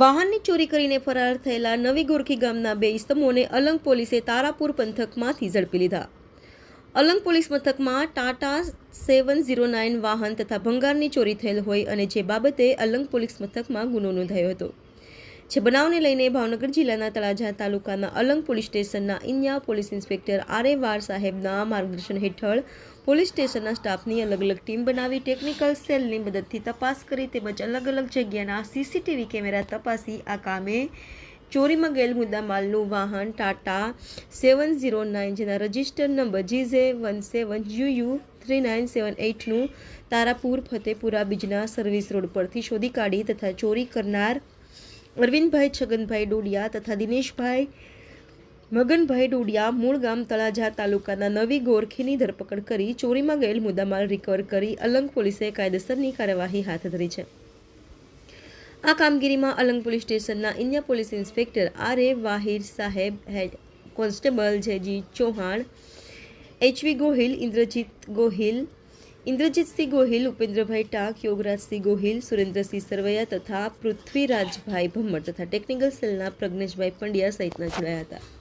વાહનની ચોરી કરીને ફરાર થયેલા નવી ગોરખી ગામના બે ઇસમોને અલંગ પોલીસે તારાપુર પંથકમાંથી ઝડપી લીધા. અલંગ પોલીસ મથકમાં ટાટા સેવન ઝીરો નાઇન વાહન તથા ભંગારની ચોરી થયેલ હોય અને જે બાબતે અલંગ પોલીસ મથકમાં ગુનો નોંધાયો હતો. જે બનાવને લઈને ભાવનગર જિલ્લાના તળાજા તાલુકાના અલંગ પોલીસ સ્ટેશનના ઇન્યા પોલીસ ઇન્સ્પેક્ટર આર વાર સાહેબના માર્ગદર્શન હેઠળ પોલીસ સ્ટેશનના સ્ટાફની અલગ અલગ ટીમ બનાવી ટેકનિકલ સેલની મદદથી તપાસ કરી તેમજ અલગ અલગ જગ્યાના સીસીટીવી કેમેરા તપાસી આ કામે ચોરીમાં ગયેલ મુદ્દામાલનું વાહન ટાટા સેવન ઝીરો નાઇન જેના register number GJ one seven U three nine seven એટનું Tarapur Fatepura બીજના સર્વિસ રોડ પરથી શોધી કાઢી તથા ચોરી કરનાર અરવિંદભાઈ, છગનભાઈ ડોડિયા તથા દિનેશભાઈ મગનભાઈ ડોડિયા મૂળ ગામ તળાજા તાલુકાના નવી ગોરખીની ધરપકડ કરી ચોરીમાં ગયેલ મુદ્દામાલ રિકવર કરી અલંગ પોલીસે કાયદેસરની કાર્યવાહી હાથ ધરી છે. આ કામગીરીમાં અલંગ પોલીસ સ્ટેશનના India police inspector R A Vahir સાહેબ, head constable JG Chauhan HV Gohil, Indrajit Gohil Indrajitsinh Gohil, Upendrabhai Tak Yograjsinh Gohil, Surendrasinh Sarvaiya તથા પૃથ્વીરાજભાઈ ભમ્મર તથા ટેકનિકલ સેલના પ્રજ્ઞેશભાઈ પંડ્યા સહિતના જોડાયા હતા.